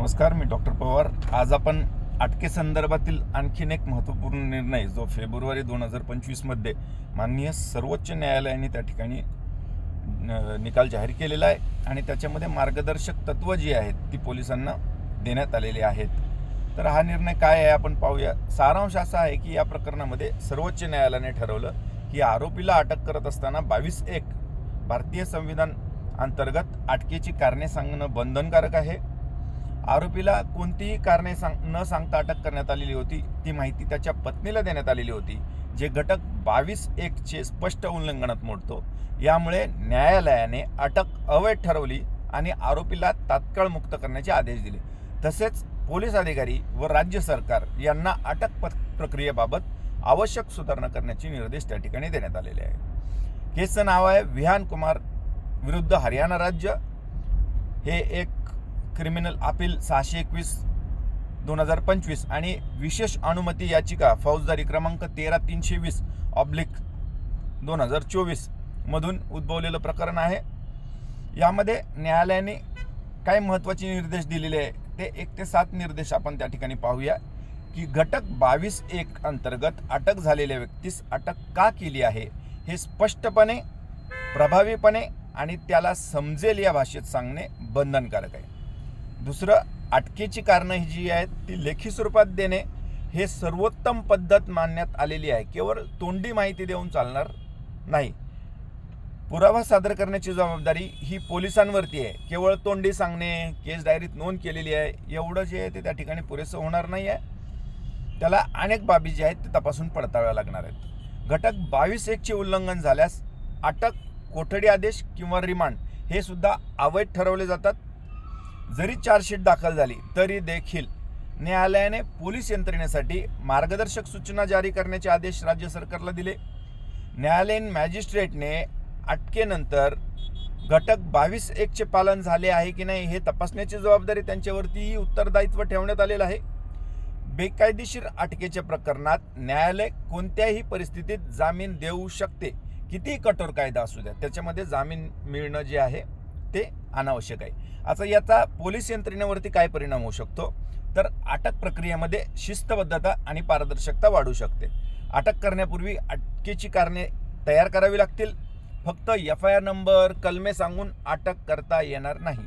नमस्कार मी डॉक्टर पवार. आज आपण अटके संदर्भातील आणखीन एक महत्त्वपूर्ण निर्णय जो फेब्रुवारी दोन हजार पंचवीसमध्ये माननीय सर्वोच्च न्यायालयाने त्या ठिकाणी निकाल जाहीर केलेला आहे आणि त्याच्यामध्ये मार्गदर्शक तत्त्व जी आहेत ती पोलिसांना देण्यात आलेली आहेत. तर हा निर्णय काय आहे आपण पाहूया. सारांश असा आहे की या प्रकरणामध्ये सर्वोच्च न्यायालयाने ठरवलं की आरोपीला अटक करत असताना बावीस एक भारतीय संविधान अंतर्गत अटकेची कारणे सांगणं बंधनकारक आहे. आरोपीला कोणतीही कारणे सांग न सांगता अटक करण्यात आलेली होती. ती माहिती त्याच्या पत्नीला देण्यात आलेली होती जे घटक बावीस एकचे स्पष्ट उल्लंघनात मोडतो. यामुळे न्यायालयाने अटक अवैध ठरवली आणि आरोपीला तात्काळ मुक्त करण्याचे आदेश दिले. तसेच पोलीस अधिकारी व राज्य सरकार यांना अटक प- प्रक्रियेबाबत आवश्यक सुधारणा करण्याचे निर्देश त्या ठिकाणी देण्यात आलेले आहे केसचं नाव आहे विहान कुमार विरुद्ध हरियाणा राज्य. हे एक क्रिमिनल अपील सहाशे एकवीस दोन हजार पंचवीस आणि विशेष अनुमती याचिका फौजदारी क्रमांक तेरा तीनशे वीस ऑब्लिक दोन हजार चोवीस मधून उद्भवलेलं प्रकरण आहे. यामध्ये न्यायालयाने काय महत्त्वाचे निर्देश दिलेले आहे ते एक ते सात निर्देश आपण त्या ठिकाणी पाहूया. की घटक बावीस एक अंतर्गत अटक झालेल्या व्यक्तीस अटक का केली आहे हे स्पष्टपणे प्रभावीपणे आणि त्याला समजेल या भाषेत सांगणे बंधनकारक आहे. दुसरं अटकेची कारणं ही जी आहेत ती लेखी स्वरूपात देणे हे सर्वोत्तम पद्धत मानण्यात आलेली आहे. केवळ तोंडी माहिती देऊन चालणार नाही. पुरावा सादर करण्याची जबाबदारी ही पोलिसांवरती आहे. केवळ तोंडी सांगणे केस डायरीत नोंद केलेली आहे एवढं जे आहे ते त्या ठिकाणी पुरेसं होणार नाही आहे. त्याला अनेक बाबी ज्या आहेत ते तपासून पडताळाव्या लागणार आहेत. घटक बावीस एकचे उल्लंघन झाल्यास अटक कोठडी आदेश किंवा रिमांड हे सुद्धा अवैध ठरवले जातात. जरी चार्जशीट दाखल झाली तरी देखील न्यायालयाने पोलीस यंत्रणेसाठी मार्गदर्शक सूचना जारी करण्याचे आदेश राज्य सरकारला दिले. न्यायालयीन मॅजिस्ट्रेटने अटकेनंतर घटक बावीस एकचे पालन झाले आहे की नाही हे तपासण्याची जबाबदारी त्यांच्यावरतीही उत्तरदायित्व ठेवण्यात आलेलं आहे. बेकायदेशीर अटकेच्या प्रकरणात न्यायालय कोणत्याही परिस्थितीत जामीन देऊ शकते. कितीही कठोर कायदा असू द्या त्याच्यामध्ये जामीन मिळणं जे आहे ते अनावश्यक आहे. आता याचा पोलीस यंत्रणेवरती काय परिणाम होऊ शकतो? तर अटक प्रक्रियेमध्ये शिस्तबद्धता आणि पारदर्शकता वाढू शकते. अटक करण्यापूर्वी अटकेची कारणे तयार करावी लागतील. फक्त एफ आय आर नंबर कलमे सांगून अटक करता येणार नाही.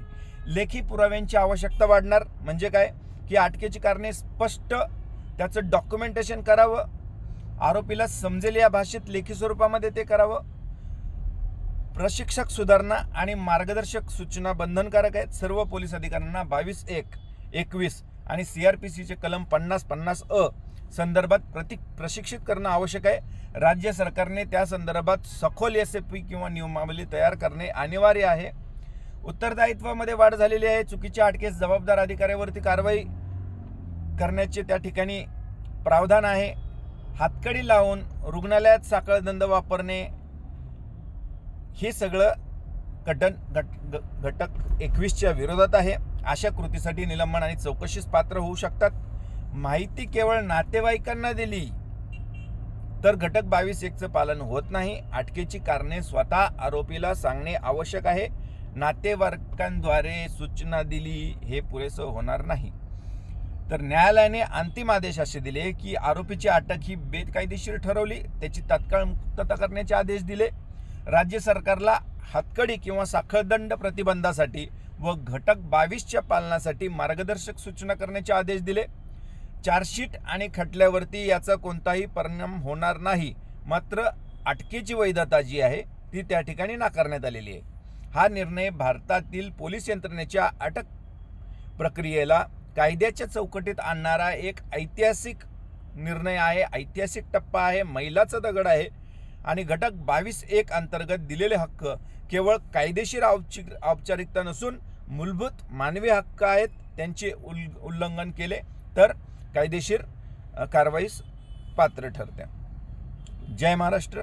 लेखी पुराव्यांची आवश्यकता वाढणार. म्हणजे काय? की अटकेची कारणे स्पष्ट त्याचं डॉक्युमेंटेशन करावं. आरोपीला समजेल या भाषेत लेखी स्वरूपामध्ये ते करावं. प्रशिक्षक सुधारणा आणि मार्गदर्शक सूचना बंधनकारक आहेत. सर्व पोलीस अधिकाऱ्यांना बावीस एक एकवीस आणि सी आर पी सीचे कलम पन्नास पन्नास अ संदर्भात प्रति प्रशिक्षित करणं आवश्यक आहे. राज्य सरकारने त्या संदर्भात सखोल एस पी किंवा नियमावली तयार करणे अनिवार्य आहे. उत्तरदायित्वामध्ये वाढ झालेली आहे. चुकीच्या अटकेस जबाबदार अधिकाऱ्यावरती कारवाई करण्याचे त्या ठिकाणी प्रावधान आहे. हातकडी लावून रुग्णालयात साखळदंड वापरणे हे सगळं घटन घट ग- घटक एकवीसच्या विरोधात आहे. अशा कृतीसाठी निलंबन आणि चौकशीस पात्र होऊ शकतात. माहिती केवळ नातेवाईकांना दिली तर घटक बावीस एकचं पालन होत नाही. अटकेची कारणे स्वतः आरोपीला सांगणे आवश्यक आहे. नातेवाईकांद्वारे सूचना दिली हे पुरेसं होणार नाही. तर न्यायालयाने अंतिम आदेश असे दिले की आरोपीची अटक ही बेकायदेशीर ठरवली. त्याची तात्काळ मुक्तता करण्याचे आदेश दिले. राज्य सरकारला हातकडी किंवा साखळदंड प्रतिबंधासाठी व घटक बावीसच्या पालनासाठी मार्गदर्शक सूचना करण्याचे आदेश दिले. चार्जशीट आणि खटल्यावरती याचा कोणताही परिणाम होणार नाही. मात्र अटकेची वैधता जी आहे ती त्या ठिकाणी नाकारण्यात आलेली आहे. हा निर्णय भारतातील पोलीस यंत्रणेच्या अटक प्रक्रियेला कायद्याच्या चौकटीत आणणारा एक ऐतिहासिक निर्णय आहे ऐतिहासिक टप्पा आहे मैलाचा दगड आहे. आणि घटक बावीस एक अंतर्गत दिलेले हक्क केवळ कायदेशीर औपचिक औपचारिकता नसून मूलभूत मानवी हक्क आहेत त्यांचे उल उल्लंघन केले तर कायदेशीर कारवाईस पात्र ठरते जय महाराष्ट्र.